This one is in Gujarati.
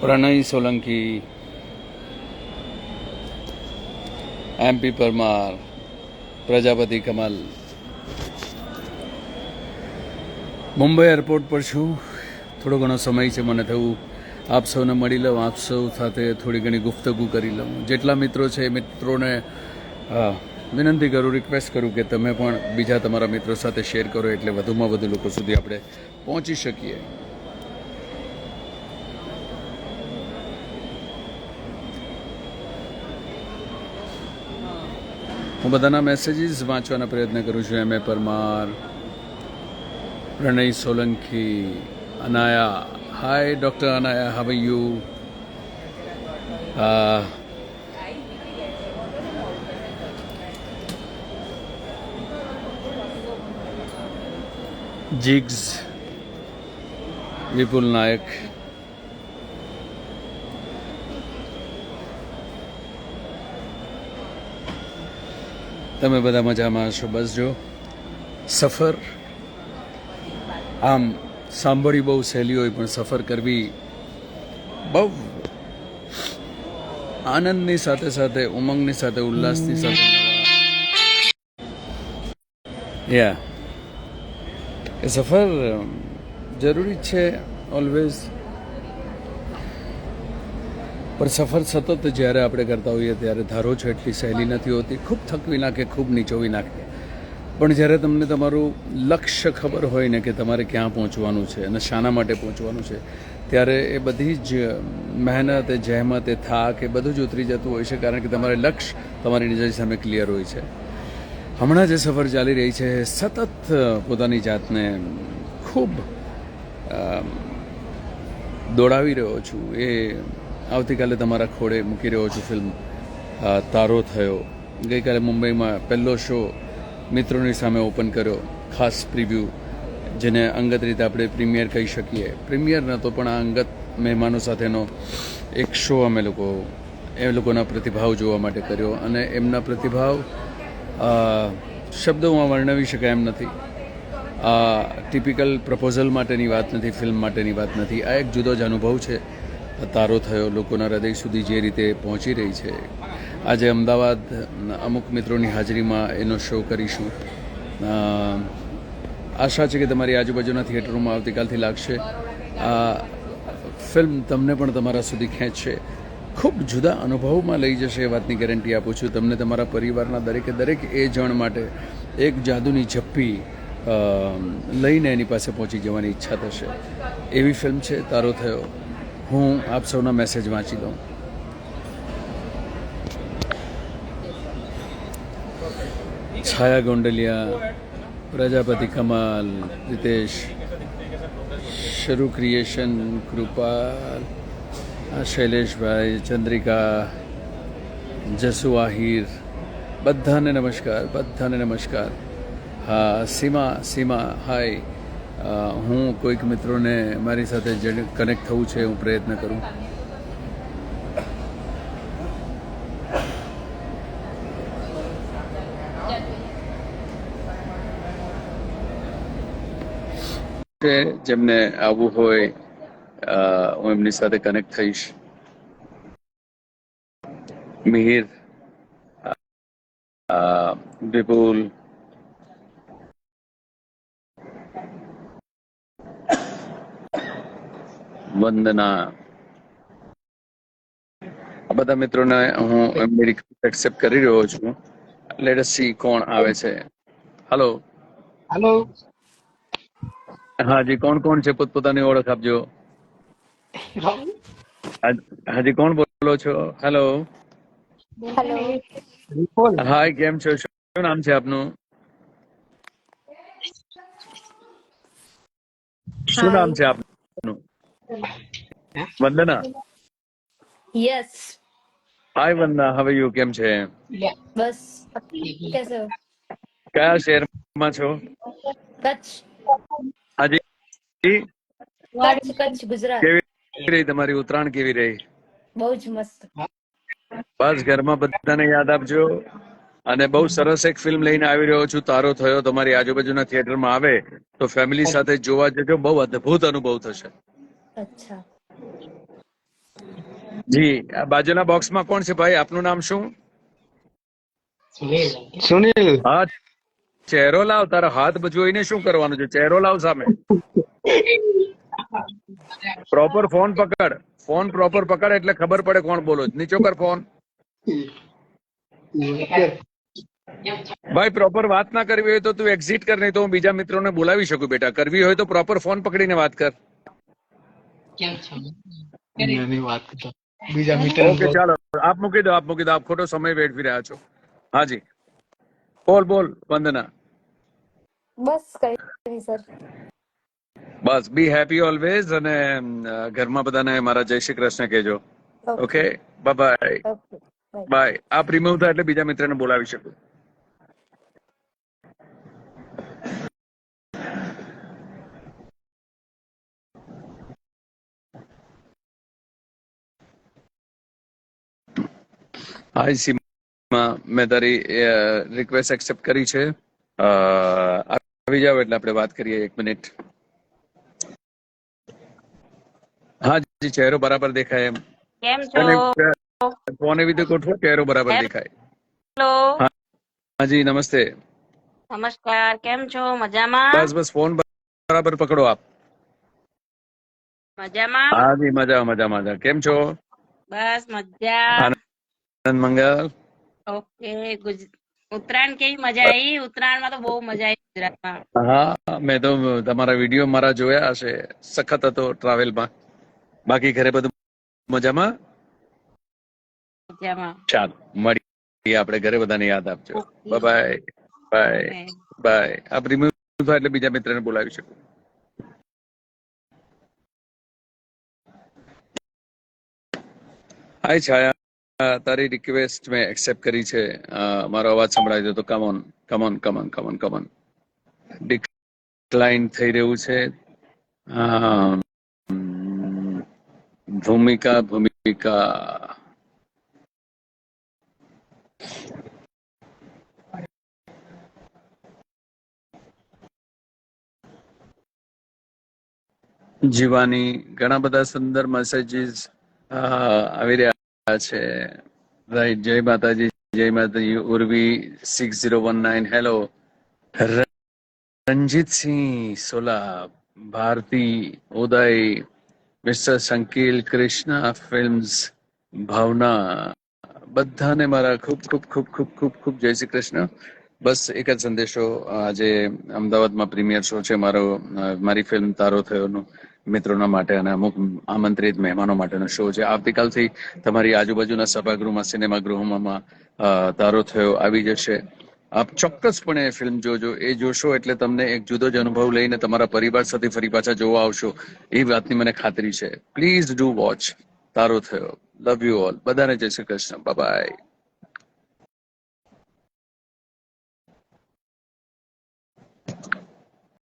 પ્રણય સોલંકી એમપી પરમાર, પ્રજાપતિ કમલ. મુંબઈ એરપોર્ટ પર છું. થોડો ઘણો સમય છે મને થયું. આપ સૌને મળી લઉં, આપ સૌ સાથે થોડી ઘણી ગુફ્તગુ કરી લઉં. જેટલા મિત્રો છે એ મિત્રોને વિનંતી કરું, રિક્વેસ્ટ કરું કે તમે પણ બીજા તમારા મિત્રો સાથે શેર કરો, એટલે વધુમાં વધુ લોકો સુધી આપણે પહોંચી શકીએ. હું બધાના મેસેજીસ વાંચવાના પ્રયત્ન કરું છું M A Parmar Pranay Solanki Anaya hi doctor Anaya how you Jigs Vipul Nayak તમે બધા મજામાં હશો બસ જો. સફર આમ સાંભળી બહુ સહેલી હોય, પણ સફર કરવી બહુ આનંદની સાથે સાથે, ઉમંગની સાથે, ઉલ્લાસની સાથે. યા એ સફર જરૂરી છે ઓલવેઝ પણ સફર સતત જ્યારે આપણે કરતા હોઈએ ત્યારે ધારો છો એટલી સહેલી નથી હોતી, ખૂબ થકવી નાખે, ખૂબ નીચોવી નાખે. પણ જ્યારે તમને તમારું લક્ષ્ય ખબર હોય ને કે તમારે ક્યાં પહોંચવાનું છે અને શાના માટે પહોંચવાનું છે, ત્યારે એ બધી જ મહેનત એ જહેમત, એ થાક એ બધું જ ઉતરી જતું હોય છે કારણ કે તમારે લક્ષ્ય તમારી નજર સામે ક્લિયર હોય છે. હમણાં જે સફર ચાલી રહી છે, સતત પોતાની જાતને ખૂબ દોડાવી રહ્યો છું. એ આવતીકાલે તમારા ખોળે મૂકી રહ્યો છું ફિલ્મ તારો થયો. ગઈકાલે મુંબઈમાં પહેલો શો મિત્રોની સામે ઓપન કર્યો. ખાસ પ્રિવ્યૂ જેને અંગત રીતે આપણે પ્રીમિયર કહી શકીએ. પ્રીમિયર નહોતો પણ આ અંગત મહેમાનો સાથેનો એક શો અમે લોકો, એ લોકોના પ્રતિભાવ જોવા માટે કર્યો. અને એમના પ્રતિભાવ શબ્દોમાં વર્ણવી શકાય એમ નથી. આ ટિપિકલ પ્રપોઝલ માટેની વાત નથી ફિલ્મ માટેની વાત નથી. આ એક જુદો જ અનુભવ છે. તારો થયો લોકોના હૃદય સુધી જે રીતે પહોંચી રહી છે. આજે અમદાવાદ અમુક મિત્રોની હાજરીમાં એનો શો કરીશું. આશા છે કે તમારી આજુબાજુના થિયેટરોમાં આવતીકાલથી લાગશે. આ ફિલ્મ તમને પણ તમારા સુધી ખેંચશે. ખૂબ જુદા અનુભવમાં લઈ જશે એ વાતની ગેરંટી આપું છું. તમને તમારા પરિવારના દરેકે દરેક એ જણ માટે એક જાદુની ઝપ્પી લઈને એની પાસે પહોંચી જવાની ઈચ્છા થશે. એવી ફિલ્મ છે, તારો થયો. હું આપ સૌના મેસેજ વાંચી લઉં છાયા ગોંડલિયા પ્રજાપતિ કમાલ રીતેશ શરૂ ક્રિએશન કૃપાલ આ શૈલેષભાઈ ચંદ્રિકા જસુ આહિર બધાને નમસ્કાર બધાને નમસ્કાર હા સીમા સીમા હાય અ, હું કોઈક મિત્રોને મારી સાથે કનેક્ટ થવું છે, હું પ્રયત્ન કરું. જેમને આવવું હોય હું એમની સાથે કનેક્ટ થઈશ. મિહિર વિપુલ વંદના. આ બધા મિત્રોને હું એમની રિક્વેસ્ટ એક્સેપ્ટ કરી રહ્યો છું. લેટ અસ સી કોણ આવે છે. હેલો હેલો હાજી કોણ કોણ છે? પોતપોતાની ઓળખ આપજો. હાજી કોણ બોલો છો? હેલો હેલો હાય કેમ છો? શું નામ છે આપનું? શું નામ છે આપનું? વંદના. Yes hi Vandana. હવે યુ કેમ છે? બસ. કેસો? કયા શહેરમાં છો? કચ્છ. આજે કચ્છ ગુજરાત. કેવી રહી તમારી ઉત્તરાયણ? કેવી રહી? બહુ જ મસ્ત. બસ ઘરમાં બધાને યાદ આપજો. અને બહુ સરસ એક ફિલ્મ લઈને આવી રહ્યો છું. તારો થયો તમારી આજુબાજુના થિયેટરમાં આવે તો ફેમિલી સાથે જોવા જજો. બહુ અદ્ભુત અનુભવ થશે. અચ્છા. જી આ બાજુના બોક્સમાં કોણ છે ભાઈ? આપનું નામ શું? સુનિલ. હા ચહેરો લાવ તારા હાથ જોઈને શું કરવાનું છે? ચહેરો લાવ સામે. પ્રોપર ફોન પકડ. ફોન પ્રોપર પકડ એટલે ખબર પડે કોણ બોલો છો. નીચો કર ફોન ભાઈ પ્રોપર વાત ના કરવી હોય તો તું એક્ઝિટ કર નહીં તો હું બીજા મિત્રોને બોલાવી શકું બેટા. કરવી હોય તો પ્રોપર ફોન પકડીને વાત કર. એની વાત કરતા. બીજા મીટર ઓકે ચાલો. આપ મૂકી દો આપ મૂકી દો. આપ ખોટો સમય વેઠવી રહ્યા છો. હાજી. બોલ બોલ વંદના. બસ કઈ નહીં સર. બસ બી હેપી ઓલવેઝ અને ઘરમાં બધાને મારા જય શ્રી કૃષ્ણ કહેજો. ઓકે. Bye bye. આપ રિમૂવ થાય એટલે બીજા મિત્રને બોલાવી શકું. હાય સીમા મેં તારી રિક્વેસ્ટ એક્સેપ્ટ કરી છે. આવી જાવ એટલે આપણે વાત કરીએ એક મિનિટ હા જી ચહેરો બરાબર દેખાય એમ. કેમ છો? ફોન એવી રીતે ગોઠવો ચહેરો બરાબર દેખાય. હેલો હાજી નમસ્તે. નમસ્કાર કેમ છો? મજામાં? બસ બસ ફોન બરાબર પકડો આપ. મજામાં? હાજી મજા મજા મજા. કેમ છો? બસ મજા. મંગલ. ઓકે ઉત્તરાયણ કેવી મજા આવી ઉત્તરાયણમાં તો બહુ મજા આવી ગુજરાતમાં. હા મેં તો તમારા વીડિયો મારા જોયા હશે સખત હતો ટ્રાવેલમાં. બાકી ઘરે બધું મજામાં? મજામાં. ચાલો મળીએ આપણે ઘરે બધાને યાદ આપજો. બાય. Bye bye. આપ રિમૂવ થાય એટલે બીજા મિત્રને બોલાવી શકું. હાય છાયા. તારી રિક્વેસ્ટ મેં એક્સેપ્ટ કરી છે. મારો અવાજ સંભળાય છે. તો come on come on come on come on come on decline થઈ રહ્યું છે. ભૂમિકા ભૂમિકા. જીવાની ઘણા બધા સુંદર મેસેજીસ આવી રહ્યા છે. રાઈટ જય માતાજી જય માતાજી. Urvi six zero one nine hello Ranjitsinh Sola Bharti, Uday, mister Sankil, Krishna films, Bhavna. બધાને મારા ખૂબ ખૂબ ખૂબ ખૂબ ખૂબ ખૂબ જય શ્રી કૃષ્ણ. બસ એક જ સંદેશો. આજે અમદાવાદમાં પ્રીમિયર શો છે મારો. મારી ફિલ્મ તારો થયોનો. મિત્રોના માટે અને અમુક આમંત્રિત મહેમાનો માટેનો શો છે. આવતીકાલથી તમારી આજુબાજુના સભાગૃહમાં સિનેમાગૃહોમાં તારો થયો, આવી જશે. આપ ચોક્કસપણે ફિલ્મ જોજો. એ જોશો એટલે તમને એક જુદો જ અનુભવ લઈને તમારા પરિવાર સાથે ફરી પાછા જોવા આવશો. એ વાતની મને ખાતરી છે. પ્લીઝ ડુ વોચ તારો થયો. લવ યુ ઓલ બધાને જય શ્રી કૃષ્ણ. બાય